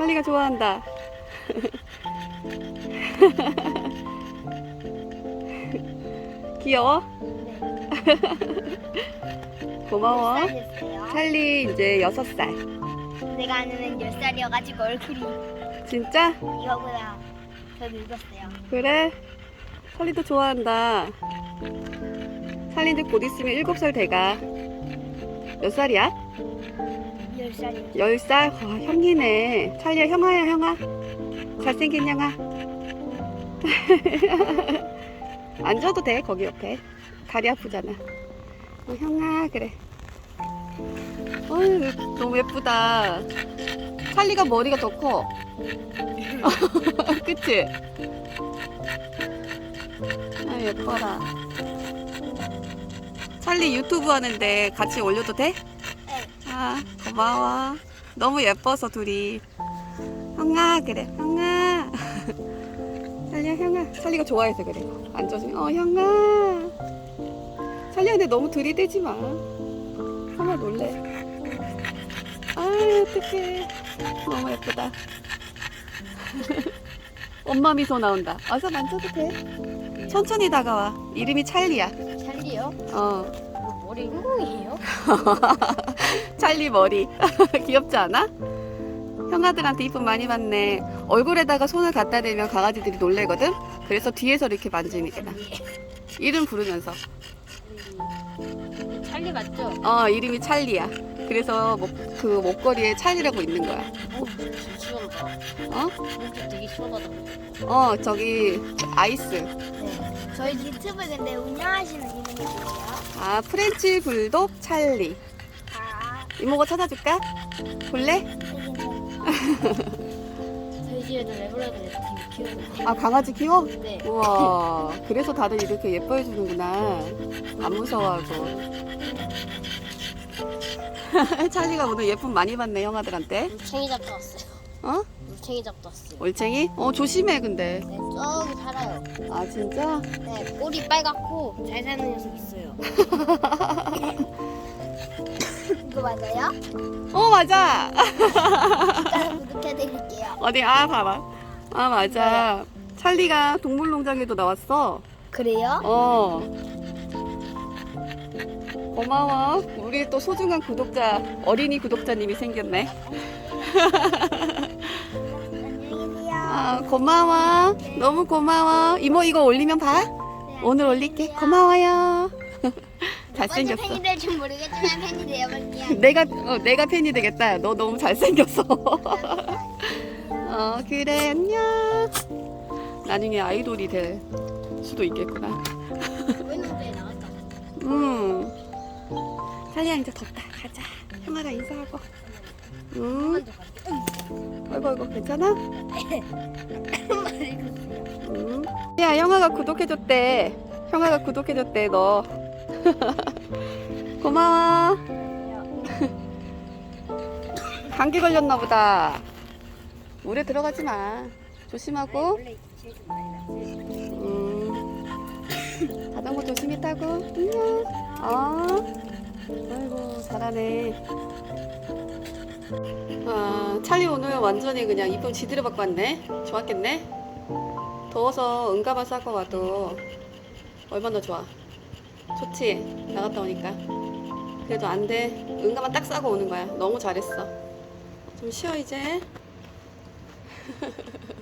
찰리가 좋아한다. 귀여워? 고마워. 찰리 이제 여섯 살. 내가 아는 10살이어가지고 얼굴이 진짜? 이거보다 더 늙었어요. 그래? 찰리도 좋아한다. 찰리 이제 곧 있으면 일곱 살 돼가. 몇 살이야? 10살이요. 열 살? 와, 형이네. 찰리야, 형아야, 형아. 잘생긴 형아. 앉아도 돼, 거기 옆에. 다리 아프잖아. 어, 형아, 그래. 어이, 너무 예쁘다. 찰리가 머리가 더 커. 그치? 아, 예뻐라. 찰리 유튜브 하는데 같이 올려도 돼? 네. 아, 고마워. 너무 예뻐서 둘이. 형아, 그래. 형아. 찰리야, 형아. 찰리가 좋아해서 그래. 앉아주면, 어, 형아. 찰리야, 근데 너무 들이대지 마. 형아 놀래. 아, 어떡해. 너무 예쁘다. 엄마 미소 나온다. 와서 만져도 돼. 천천히 다가와. 이름이 찰리야. 찰리요? 어. 뭐 머리 웅웅이에요? 찰리 머리 귀엽지 않아? 형아들한테 이쁨 많이 받네 얼굴에다가 손을 갖다 대면 강아지들이 놀래거든 그래서 뒤에서 이렇게 만지는 게나 이름 부르면서 찰리 맞죠? 어 이름이 찰리야 그래서 목, 그 목걸이에 찰리라고 있는 거야 어, 시원하다. 어? 물도 되게 시원하다. 어 저기 아이스 네. 저희 유튜브 근데 운영하시는 이름이 뭐예요? 아 프렌치 불독 찰리 아, 이모가 찾아줄까? 볼래? 저희 집에도 레브라도 이렇게 키우는데. 아 강아지 키워? 네. 우와 그래서 다들 이렇게 예뻐해 주는구나 안 무서워하고 찰리가 오늘 예쁨 많이 받네 형아들한테 물챙이 잡도 왔어요. 어? 물챙이 잡도 왔어요. 올챙이? 어 조심해 근데 네, 저기 살아요. 아 진짜? 네, 꼬리 빨갛고 잘 사는 녀석 있어요. 이거 맞아요? 어 맞아 구독해드릴게요. 어디 아 봐봐 아 맞아 찰리가 동물농장에도 나왔어 그래요? 어 고마워 우리 또 소중한 구독자 어린이 구독자님이 생겼네. 아 고마워. 너무 고마워. 이모 이거 올리면 봐. 네, 오늘 올릴게. 고마워요. 잘생겼어. 팬이 될줄 모르겠지만 팬이 되어볼게요. 내가 어, 내가 팬이 되겠다. 너 너무 잘생겼어. 어 그래. 안녕. 나중에 아이돌이 될 수도 있겠구나. 음. 찰리야 이제 덥다. 가자. 형아랑 인사하고 갔다. 아이고 아이고 괜찮아? 음. 야 형아가 구독해줬대 형아가 구독해줬대 너 고마워 감기 걸렸나 보다 물에 들어가지 마 조심하고. 음. 자전거 조심히 타고 안녕 어 아이고 잘하네 아 찰리 오늘 완전히 그냥 이쁨 지드려 받고 왔네. 좋았겠네. 더워서 응가만 싸고 와도 얼마나 좋아. 좋지? 나갔다 오니까. 그래도 안돼. 응가만 딱 싸고 오는 거야. 너무 잘했어. 좀 쉬어 이제